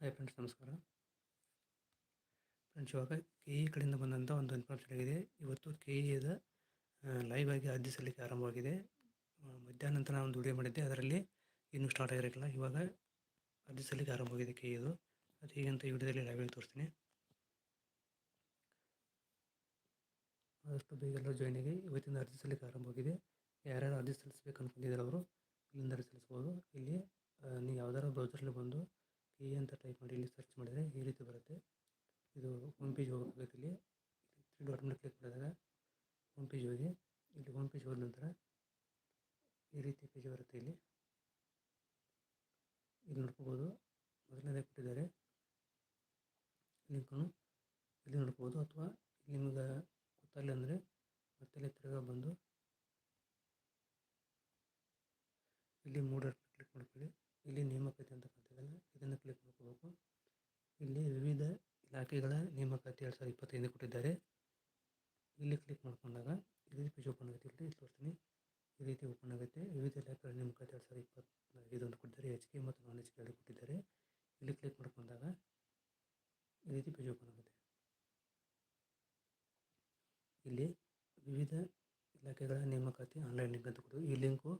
Hi friends ನಮಸ್ಕಾರ. Friends ಇವಾಗ K E ಕಡೆಯಿಂದ ಬಂದಂಥ ಒಂದು ಇನ್ಫಾರ್ಮೇಷನ್ ಆಗಿದೆ. ಇವತ್ತು ಕೆ ಇದ ಲೈವ್ ಆಗಿ ಅರ್ಜಿ ಸಲ್ಲಿಕೆ ಆರಂಭವಾಗಿದೆ. ಮಧ್ಯಾಹ್ನ ನಂತರ ಒಂದು ವಿಡಿಯೋ ಮಾಡಿದ್ದೆ. ಅದರಲ್ಲಿ ಇನ್ನೂ ಸ್ಟಾರ್ಟ್ ಆಗಿರಲಿಲ್ಲ ಇವಾಗ ಅರ್ಜಿ ಸಲ್ಲಿಕೆ ಆರಂಭವಾಗಿದೆ ಕೆ ಇದು ಅದು ಹೇಗಂತ ಈ ವಿಡಿಯೋದಲ್ಲಿ ಲೈವ್ ತೋರಿಸ್ತೀನಿ. ಆದಷ್ಟು ಬೇಗ ಎಲ್ಲರೂ ಜಾಯ್ನ್ ಆಗಿ ಇವತ್ತಿಂದ ಅರ್ಜಿ ಸಲ್ಲಿಕೆ ಆರಂಭವಾಗಿದೆ. ಯಾರ್ಯಾರು ಅರ್ಜಿ ಸಲ್ಲಿಸಬೇಕು ಅನ್ಕೊಂಡಿದ್ದಾರೆ ಅವರು, ಇಲ್ಲಿಂದ ಅರ್ಜಿ ಸಲ್ಲಿಸ್ಬೋದು. ಇಲ್ಲಿ ನೀವು ಯಾವ್ದಾರ ಬ್ರೌಸರಲ್ಲಿ ಬಂದು ಇ ಅಂತ ಟೈಪ್ ಮಾಡಿ ಇಲ್ಲಿ ಸರ್ಚ್ ಮಾಡಿದರೆ ಈ ರೀತಿ ಬರುತ್ತೆ. ಇದು ಹೋಮ್ ಪೇಜ್ ಹೋಗಬೇಕಾಗುತ್ತೆ ಇಲ್ಲಿ ತ್ರೀ ಡಾಟ್ ಮೇಲೆ ಕ್ಲಿಕ್ ಮಾಡಿದಾಗ ಹೋಮ್ ಪೇಜ್ ಹೋಗಿ, ಇಲ್ಲಿ ಹೋಮ್ ಪೇಜ್ ಹೋದ ನಂತರ ಈ ರೀತಿ ಪೇಜ್ ಬರುತ್ತೆ ಇಲ್ಲಿ. ಇಲ್ಲಿ ನೋಡ್ಕೋಬೋದು ಮೊದಲನೇದೇ ಕೊಟ್ಟಿದ್ದಾರೆ ಲಿಂಕನ್ನು ಇಲ್ಲಿ ನೋಡ್ಕೋಬೋದು ಅಥವಾ ಇಲ್ಲಿ ನಿಮಗೆ ಗೊತ್ತಾಗಲಿಲ್ಲ ಅಂದರೆ ಮತ್ತೆ ತಿರ್ಗಾ ಬಂದು ಇಲ್ಲಿ ಮೂಡ ಕ್ಲಿಕ್ ಮಾಡ್ಕೊಳ್ಳಿ ಇಲ್ಲಿ ನೇಮಕಾತಿ ಅಂತ ಕಾಣ್ತಿದೆಯಲ್ಲ ಇದನ್ನು ಕ್ಲಿಕ್ ಮಾಡ್ಕೋಬೇಕು ಇಲ್ಲಿ ವಿವಿಧ ಇಲಾಖೆಗಳ ನೇಮಕಾತಿ ಎರಡು ಸಾವಿರದ ಇಪ್ಪತ್ತೈದು ಕೊಟ್ಟಿದ್ದಾರೆ. ಇಲ್ಲಿ ಕ್ಲಿಕ್ ಮಾಡ್ಕೊಂಡಾಗ ರೀತಿ ಪೇಜ್ ಓಪನ್ ಆಗುತ್ತೆ ಇಲ್ಲಿ ತೋರಿಸ್ತೀನಿ. ಈ ರೀತಿ ಓಪನ್ ಆಗುತ್ತೆ ವಿವಿಧ ಇಲಾಖೆಗಳ ನೇಮಕಾತಿ ಎರಡು ಸಾವಿರದ ಇಪ್ಪತ್ತೈದು ಅಂತ ಕೊಟ್ಟಿದ್ದಾರೆ. ಎಚ್ ಕೆ ಮತ್ತು ನಾನ್ ಎಚ್ ಕೆ ಕೊಟ್ಟಿದ್ದಾರೆ. ಇಲ್ಲಿ ಕ್ಲಿಕ್ ಮಾಡ್ಕೊಂಡಾಗ ಈ ರೀತಿ ಪೇಜ್ ಓಪನ್ ಆಗುತ್ತೆ ಇಲ್ಲಿ ವಿವಿಧ ಇಲಾಖೆಗಳ ನೇಮಕಾತಿ ಆನ್ಲೈನ್ ಲಿಂಕ್ ಅಂತ ಕೊಟ್ಟು ಈ ಲಿಂಕು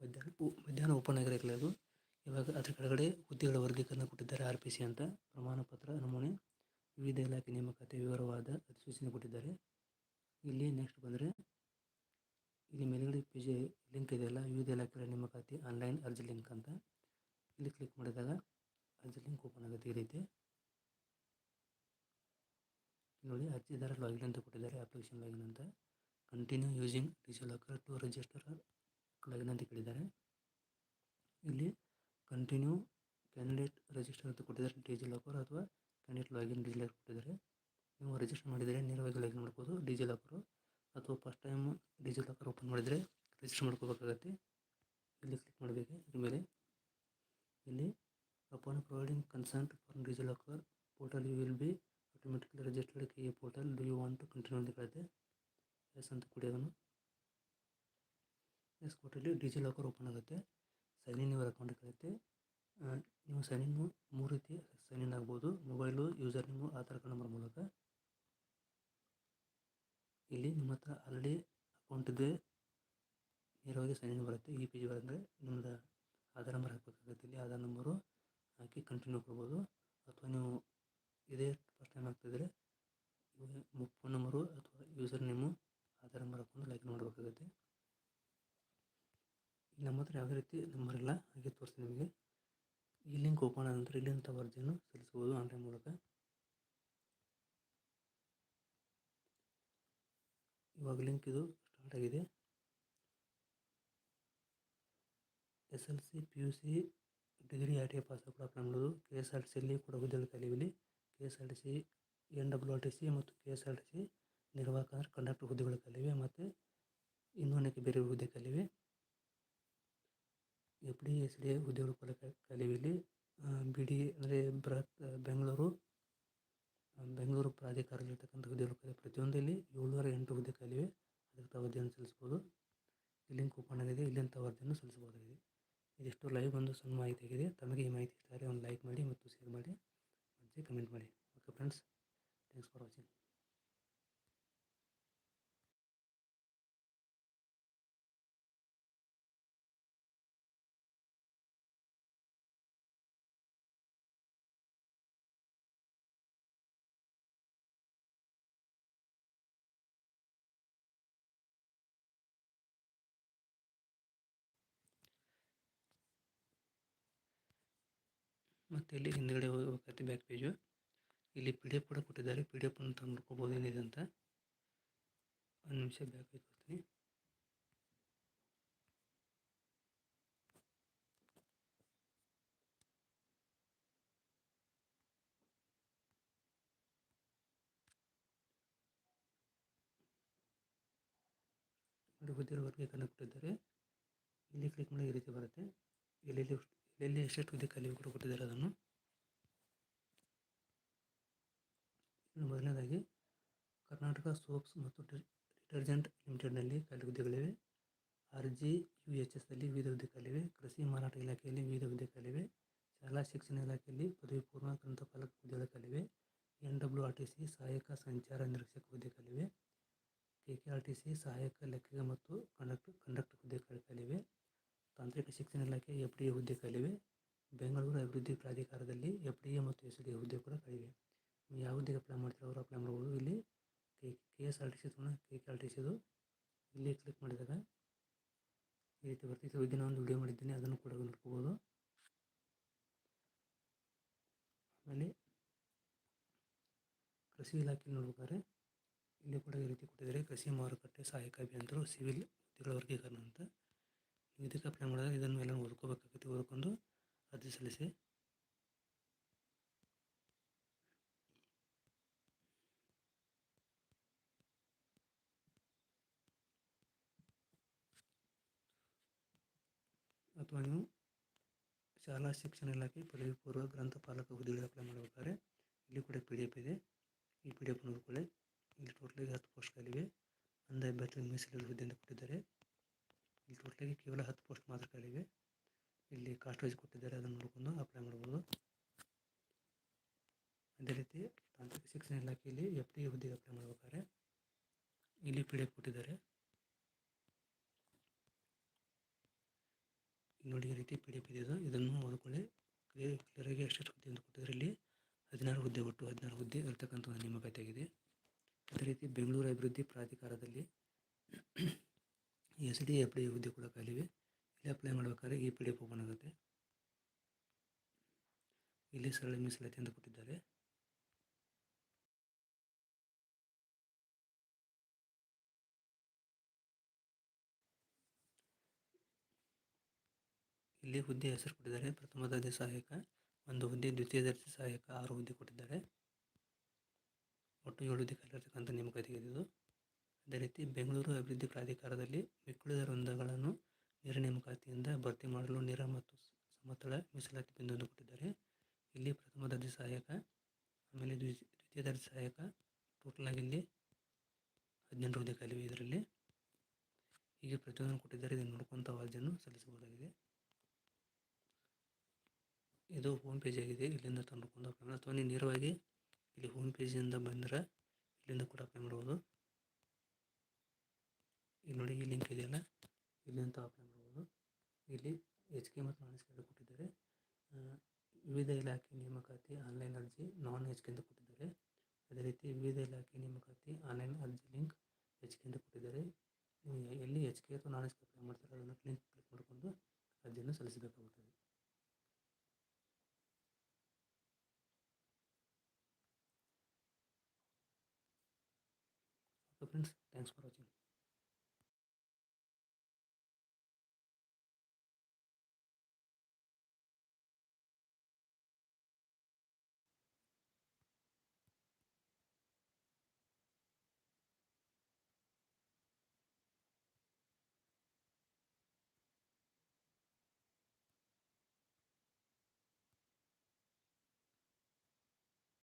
ಮಧ್ಯಾಹ್ನ ಮಧ್ಯಾಹ್ನ ಓಪನ್ ಆಗಿರಲಿಲ್ಲ ಅದು ಇವಾಗ ಅದ್ರ ಕೆಳಗಡೆ ಹುದ್ದೆಗಳ ವರ್ಗೀಕರಣ ಕೊಟ್ಟಿದ್ದಾರೆ ಆರ್ ಪಿ ಸಿ ಅಂತ. ಪ್ರಮಾಣ ಪತ್ರ, ನಮೂನೆ, ವಿವಿಧ ಇಲಾಖೆ ನೇಮಕಾತಿ ವಿವರವಾದ ಅಧಿಸೂಚನೆ ಕೊಟ್ಟಿದ್ದಾರೆ. ಇಲ್ಲಿ ನೆಕ್ಸ್ಟ್ ಬಂದರೆ ಇಲ್ಲಿ ಮೇಲ್ಗಡೆ ಪೇಜ್ ಲಿಂಕ್ ಇದೆಯಲ್ಲ ವಿವಿಧ ಇಲಾಖೆಗಳ ನೇಮಕಾತಿ ಆನ್ಲೈನ್ ಅರ್ಜಿ ಲಿಂಕ್ ಅಂತ. ಇಲ್ಲಿ ಕ್ಲಿಕ್ ಮಾಡಿದಾಗ ಅರ್ಜಿ ಲಿಂಕ್ ಓಪನ್ ಆಗುತ್ತೆ ಈ ರೀತಿ. ನೋಡಿ, ಅರ್ಜಿದಾರ ಲಾಗಿನ್ ಅಂತ ಕೊಟ್ಟಿದ್ದಾರೆ ಅಪ್ಲಿಕೇಶನ್ ಲಾಗಿನ್ ಅಂತ. Continue using DigiLocker to register login ಅಂತ ಕೇಳಿದ್ದಾರೆ. ಇಲ್ಲಿ ಕಂಟಿನ್ಯೂ ಕ್ಯಾಂಡಿಡೇಟ್ ರಿಜಿಸ್ಟರ್ ಅಂತ ಕೊಟ್ಟಿದ್ದಾರೆ ಡಿಜಿ ಲಾಕರ್ ಅಥವಾ ಕ್ಯಾಂಡಿಡೇಟ್ ಲಾಗಿನ್ ಡಿಜಿಲಾಕರ್ ಕೊಟ್ಟಿದ್ದಾರೆ. ನೀವು ರಿಜಿಸ್ಟರ್ ಮಾಡಿದರೆ ನೇರವಾಗಿ ಲಾಗಿನ್ ಮಾಡ್ಬೋದು ಡಿಜಿ ಲಾಕರು ಅಥವಾ first time DigiLocker open ಮಾಡಿದರೆ ರಿಜಿಸ್ಟರ್ ಮಾಡ್ಕೋಬೇಕಾಗತ್ತೆ. ಇಲ್ಲಿ ಕ್ಲಿಕ್ ಮಾಡಬೇಕು ಇದ್ರ ಮೇಲೆ. ಇಲ್ಲಿ upon providing consent for DigiLocker portal you will be automatically registered K portal do you want to continue ಅಂತ ಕೇಳುತ್ತೆ. ಎಸ್ ಅಂತ ಕೊಡಿ ಅದನ್ನು ಎಸ್ ಕೊಟ್ಟಲ್ಲಿ ಡಿಜಿಲಾಕರ್ ಓಪನ್ ಆಗುತ್ತೆ. ಸೈನ್ ಇನ್ ಅಕೌಂಟ್ ಆ, ನೀವು ಸೈನ್ ಮೂರು ರೀತಿ ಸೈನ್ ಇನ್ ಆಗ್ಬೋದು. Mobile user name Aadhaar card number ಮೂಲಕ. ಇಲ್ಲಿ ನಿಮ್ಮ ಹತ್ರ ಆಲ್ರೆಡಿ ಅಕೌಂಟ್ ಇದೆ. ನೇರವಾಗಿ ಸೈನ್ ಬರುತ್ತೆ. ಈ ಪೇಜ್ ಬಂದರೆ ನಿಮ್ಮದು ಆಧಾರ್ ನಂಬರ್ ಹಾಕಬೇಕಾಗುತ್ತೆ. ಇಲ್ಲಿ ಆಧಾರ್ ನಂಬರು ಹಾಕಿ ಕಂಟಿನ್ಯೂ ಕೊಡ್ಬೋದು. ಅಥವಾ ನೀವು ಇದೇ ಫಸ್ಟ್ ಟೈಮ್ ಆಗ್ತಿದ್ರೆ ಫೋನ್ ನಂಬರು ಅಥವಾ ಯೂಸರ್ ನೇಮು ಆಧಾರ್ ನಂಬರ್ ಹಾಕೊಂಡು ಲಾಗಿನ್ ಮಾಡಬೇಕಾಗುತ್ತೆ. ನಮ್ಮ ಹತ್ರ ಯಾವುದೇ ರೀತಿ ನಂಬರ್ ಇಲ್ಲ, ಹಾಗೆ ತೋರಿಸ್ತೀನಿ ನಿಮಗೆ. ಈ ಲಿಂಕ್ ಓಪನ್ ಆದ ನಂತರ ಇಲ್ಲಿಂದ ಅರ್ಜಿಯನ್ನು ಸಲ್ಲಿಸ್ಬೋದು ಆನ್ಲೈನ್ ಮೂಲಕ. ಇವಾಗ ಲಿಂಕ್ ಇದು ಸ್ಟಾರ್ಟ್ ಆಗಿದೆ. S L C, P U C, degree R T I pass ಕೂಡ ಅಪ್ಲೈ ಮಾಡೋದು ಕೆ ಎಸ್ ಆರ್ ಟಿ ಸಿಯಲ್ಲಿ ಕೂಡ ಹುದ್ದೆಗಳು ಖಾಲಿವಿಲ್ಲಿ K S R T C, N W R T C ಮತ್ತು K S R T C ನಿರ್ವಾಹಕ conductor ಹುದ್ದೆಗಳು ಕಲಿವೆ ಮತ್ತು ಇನ್ನೂ ಅನೇಕ ಬೇರೆ ಹುದ್ದೆ ಖಾಲಿವೆ ಎಫ್ ಡಿ, ಎಸ್ ಡಿ, ಉದ್ಯೋಗ ಇಲ್ಲಿ ಬಿ ಡಿ ಅಂದರೆ ಬೃಹತ್ ಬೆಂಗಳೂರು ಬೆಂಗಳೂರು ಪ್ರಾಧಿಕಾರದಲ್ಲಿರ್ತಕ್ಕಂಥ ಹುದ್ದೆಗಳು ಪ್ರತಿಯೊಂದಲ್ಲಿ ಏಳುವರೆ ಎಂಟು ಹುದ್ದೆ ಕಲಿವೆ. ಅದಕ್ಕೆ ತಾವು ಅರ್ಜಿಯನ್ನು ಸಲ್ಲಿಸ್ಬೋದು ಈ ಲಿಂಕ್ ಓಪನ್ ಆಗಿದೆ, ಇಲ್ಲಿಂದ ತಾವು ಅರ್ಜಿಯನ್ನು ಸಲ್ಲಿಸಬಹುದಾಗಿದೆ. ಇದಿಷ್ಟು ಲೈವ್ ಒಂದು ಸಣ್ಣ ಮಾಹಿತಿ ಆಗಿದೆ ತಮಗೆ ಈ ಮಾಹಿತಿ ಇಷ್ಟ ಒಂದು ಲೈಕ್ ಮಾಡಿ ಮತ್ತು ಶೇರ್ ಮಾಡಿ. ಮತ್ತು ಕಮೆಂಟ್ ಮಾಡಿ. Okay friends thanks for watching ಮತ್ತು ಇಲ್ಲಿ ಹಿಂದ್ಗಡೆ ಹೋಗಬೇಕಾಗುತ್ತೆ ಬ್ಯಾಕ್ ಪೇಜು ಇಲ್ಲಿ ಪಿ ಡಿ ಎಫ್ ಕೂಡ ಕೊಟ್ಟಿದ್ದಾರೆ. ಪಿ ಡಿ ಎಫ್ ಅಂತ ನೋಡ್ಕೋಬೋದು ಏನಿದೆ ಅಂತ. ಒಂದು ನಿಮಿಷ ಬ್ಯಾಕ್ ಹೋಗ್ತೀನಿ ನೋಡಿ ಹುದ್ದೆಗಳ ವರ್ಗೀಕರಣ ಕೊಟ್ಟಿದ್ದಾರೆ. ಇಲ್ಲಿ ಕ್ಲಿಕ್ ಮಾಡಿ ಈ ರೀತಿ ಬರುತ್ತೆ. ಎಲ್ಲೆಲ್ಲಿ ಎಲ್ಲೆಲ್ಲಿ ಎಷ್ಟೆಷ್ಟು ಖಾಲಿ ಕೂಡ ಕೊಟ್ಟಿದ್ದಾರೆ ಅದನ್ನು? ಮೊದಲನೇದಾಗಿ, ಕರ್ನಾಟಕ ಸೋಪ್ಸ್ ಮತ್ತು ಡಿಟರ್ಜೆಂಟ್ ಲಿಮಿಟೆಡ್ನಲ್ಲಿ ಖಾಲಿ ಹುದ್ದೆಗಳಿವೆ. ಆರ್ ಜಿ, ಯು ಎಚ್ ಎಸ್ನಲ್ಲಿ ವಿವಿಧ ಹುದ್ದೆಗಳಿವೆ ಕೃಷಿ ಮಾರಾಟ ಇಲಾಖೆಯಲ್ಲಿ ವಿವಿಧ ಹುದ್ದೆಗಳಿವೆ ಶಾಲಾ ಶಿಕ್ಷಣ ಇಲಾಖೆಯಲ್ಲಿ ಪದವಿ ಪೂರ್ವ ಗ್ರಂಥಪಾಲಕ ಹುದ್ದೆಗಳಿವೆ N W R T C ಸಹಾಯಕ ಸಂಚಾರ ನಿರೀಕ್ಷಕ ಹುದ್ದೆ ಕಲಿವೆ K K R T C ಸಹಾಯಕ ಲೆಕ್ಕಿಗ ಮತ್ತು ಕಂಡಕ್ಟರ್ ಕಂಡಕ್ಟರ್ ಹುದ್ದೆ ಖಾಲಿವೆ. ತಾಂತ್ರಿಕ ಶಿಕ್ಷಣ ಇಲಾಖೆ ಎಫ್ ಡಿ ಎ ಹುದ್ದೆ ಖಾಲಿವೆ ಬೆಂಗಳೂರು ಅಭಿವೃದ್ಧಿ ಪ್ರಾಧಿಕಾರದಲ್ಲಿ ಎಫ್ ಡಿ ಎ ಮತ್ತು ಎಸ್ ಡಿ ಎ ಹುದ್ದೆ ಕೂಡ ಖಾಲಿವೆ ನೀವು ಹುದ್ದೆಗೆ ಅಪ್ಲೈ ಮಾಡ್ತೀರೋ ಅವರು ಅಪ್ಲೈ ಮಾಡ್ಬೋದು. ಇಲ್ಲಿ K K S R T C ಕೂಡ ಕೆ ಕೆ ಆರ್ ಟಿ ಸಿದು ಇಲ್ಲಿ ಕ್ಲಿಕ್ ಮಾಡಿದಾಗ ಈ ರೀತಿ ಬರ್ತಿತ್ತು. ಬಗ್ಗೆ ನಾನು ಒಂದು ವಿಡಿಯೋ ಮಾಡಿದ್ದೀನಿ. ಅದನ್ನು ಕೂಡ ನೋಡ್ಕೋಬೋದು. ಆಮೇಲೆ ಕೃಷಿ ಇಲಾಖೆ ನೋಡ್ಬೇಕಾದ್ರೆ ಇಲ್ಲಿ ಕೂಡ ಈ ರೀತಿ ಕೊಟ್ಟಿದ್ದಾರೆ. ಕೃಷಿ ಮಾರುಕಟ್ಟೆ ಸಹಾಯಕ ಅಭಿಯಂತರು, ಸಿವಿಲ್ ಹುದ್ದೆಗಳ ವರ್ಗೀಕರಣ ಅಂತ. ಇದಕ್ಕೆ ಅಪ್ಲೈ ಮಾಡಿದಾಗ ಇದನ್ನು ಎಲ್ಲ ಓದ್ಕೋಬೇಕಾಗೈತಿ ಓದ್ಕೊಂಡು ಅರ್ಜಿ ಸಲ್ಲಿಸಿ. ಅಥವಾ ನೀವು ಶಾಲಾ ಶಿಕ್ಷಣ ಇಲಾಖೆ ಪದವಿ ಪೂರ್ವ ಗ್ರಂಥಪಾಲಕ ಹುದ್ದೆಗೆ ಅಪ್ಲೈ ಮಾಡಬೇಕಾದ್ರೆ ಇಲ್ಲಿ ಕೂಡ ಪಿ ಡಿ ಎಫ್ ಇದೆ. ಈ ಪಿ ಡಿ ಎಫ್ ನೋಡ್ಕೊಳ್ಳಿ. ಇಲ್ಲಿ ಟೋಟಲಾಗಿ ಹತ್ತು ಪೋಸ್ಟ್ಗಳಿವೆ. ಅಂದ ಅಭ್ಯರ್ಥಿ ಮೀಸಲಿರುವ ಹುದ್ದೆ ಅಂತ ಕೊಟ್ಟಿದ್ದಾರೆ. ಇಲ್ಲಿ ಟೋಟಲಾಗಿ ಕೇವಲ ಹತ್ತು ಪೋಸ್ಟ್ ಮಾತ್ರ ಖಾಲಿವೆ ಇಲ್ಲಿ ಕಾಸ್ಟ್ ವೈಸ್ ಕೊಟ್ಟಿದ್ದಾರೆ, ಅದನ್ನು ನೋಡಿಕೊಂಡು ಅಪ್ಲೈ ಮಾಡ್ಬೋದು. ಅದೇ ರೀತಿ ತಾಂತ್ರಿಕ ಶಿಕ್ಷಣ ಇಲಾಖೆಯಲ್ಲಿ ಎಫ್ ಡಿ ಹುದ್ದೆಗೆ ಅಪ್ಲೈ ಮಾಡ್ಬೇಕಾದ್ರೆ ಇಲ್ಲಿ ಪಿ ಡಿ ಎಫ್ ಕೊಟ್ಟಿದ್ದಾರೆ. ನೋಡಿ ಈ ರೀತಿ ಪಿ ಡಿ ಎಫ್ ಇದೆ ಇದು ಇದನ್ನು ಓದ್ಕೊಳ್ಳಿ ಕ್ಲಿಯರ್ ಕ್ಲಿಯರಾಗಿ ಎಷ್ಟು ಹುದ್ದೆ ಅಂತ ಕೊಟ್ಟಿದ್ದಾರೆ. ಇಲ್ಲಿ ಹದಿನಾರು ಹುದ್ದೆ ಒಟ್ಟು, ಹದಿನಾರು ಹುದ್ದೆ ಇರತಕ್ಕಂಥ ಒಂದು ಆಗಿದೆ ಅದೇ ರೀತಿ ಬೆಂಗಳೂರು ಅಭಿವೃದ್ಧಿ ಪ್ರಾಧಿಕಾರದಲ್ಲಿ ಎಸ್ ಡಿ ಎಫ್ ಡಿ ಹುದ್ದೆ ಕೂಡ ಖಾಲಿವೆ ಇಲ್ಲಿ ಅಪ್ಲೈ ಮಾಡಬೇಕಾದ್ರೆ ಈ ಪಿ ಡಿ ಎಫ್ ಓಪನ್ ಆಗುತ್ತೆ. ಇಲ್ಲಿ ಸರಳ ಮೀಸಲಾತಿ ಅಂತ ಕೊಟ್ಟಿದ್ದಾರೆ. ಇಲ್ಲಿ ಹುದ್ದೆ ಹೆಸರು ಕೊಟ್ಟಿದ್ದಾರೆ. ಪ್ರಥಮ ದರ್ಜೆ ಸಹಾಯಕ, ಒಂದು ಹುದ್ದೆ, ದ್ವಿತೀಯ ದರ್ಜೆ ಸಹಾಯಕ, ಆರು ಹುದ್ದೆ ಕೊಟ್ಟಿದ್ದಾರೆ. ಒಟ್ಟು ಏಳು ಹುದ್ದೆ ಖಾಲಿರ್ತಕ್ಕಂಥ ನೇಮಕಾತಿಗೆ ಇದು ಅದೇ ರೀತಿ ಬೆಂಗಳೂರು ಅಭಿವೃದ್ಧಿ ಪ್ರಾಧಿಕಾರದಲ್ಲಿ ಮಿಕ್ಕುಳಿದ ವೃಂದಗಳನ್ನು ನೇರ ನೇಮಕಾತಿಯಿಂದ ಭರ್ತಿ ಮಾಡಲು ನೇರ ಮತ್ತು ಸಮತಳ ಮೀಸಲಾತಿ ಬಿಂದುವನ್ನು ಕೊಟ್ಟಿದ್ದಾರೆ. ಇಲ್ಲಿ ಪ್ರಥಮ ದರ್ಜೆ ಸಹಾಯಕ, ಆಮೇಲೆ ದ್ವಿತೀಯ ದರ್ಜೆ ಸಹಾಯಕ, ಟೋಟಲ್ ಆಗಿ ಇಲ್ಲಿ ಹದಿನೆಂಟು ಹುದ್ದೆ ಖಾಲಿ ಇದರಲ್ಲಿ. ಹೀಗೆ ಪ್ರತಿಯೊಂದನ್ನು ಕೊಟ್ಟಿದ್ದಾರೆ. ಇದನ್ನು ನೋಡ್ಕೊಂತ ಅರ್ಜಿಯನ್ನು ಸಲ್ಲಿಸಬಹುದಾಗಿದೆ. ಇದು ಹೋಮ್ ಪೇಜ್ ಆಗಿದೆ. ಇಲ್ಲಿಂದ ತಂದುಕೊಂಡು ಅಥವಾ ನೇರವಾಗಿ ಇಲ್ಲಿ ಹೋಮ್ ಪೇಜಿಂದ ಬಂದರೆ ಇಲ್ಲಿಂದ ಕೂಡ ಅಪ್ಲೈ ಮಾಡ್ಬೋದು. ಇಲ್ಲಿ ನೋಡಿ ಈ ಲಿಂಕ್ ಇದೆಯಲ್ಲ? ಇಲ್ಲಿಂದ ಅಪ್ಲೈ ಮಾಡ್ಬೋದು. ಇಲ್ಲಿ ಎಚ್ ಕೆ ಮತ್ತು ನಾನ್ ಎಚ್ ಕೆ ಕೊಟ್ಟಿದ್ದಾರೆ. ವಿವಿಧ ಇಲಾಖೆ ನೇಮಕಾತಿ ಆನ್ಲೈನ್ ಅರ್ಜಿ ನಾನ್ ಎಚ್ ಕೆ ಅಂತ ಕೊಟ್ಟಿದ್ದಾರೆ. ಅದೇ ರೀತಿ ವಿವಿಧ ಇಲಾಖೆ ನೇಮಕಾತಿ ಆನ್ಲೈನ್ ಅರ್ಜಿ ಲಿಂಕ್ ಎಚ್ ಕೆ ಅಂತ ಕೊಟ್ಟಿದ್ದಾರೆ. ಎಲ್ಲಿ ಎಚ್ ಕೆ ಅಥವಾ ನಾನ್ ಎಚ್ ಕೆ ಅಪ್ಲೈ ಮಾಡ್ತಾರೆ ಅದನ್ನು ಲಿಂಕ್ ಕ್ಲಿಕ್ ಮಾಡಿಕೊಂಡು ಅರ್ಜಿಯನ್ನು ಸಲ್ಲಿಸಬೇಕಾಗುತ್ತದೆ. Okay friends thanks for watching.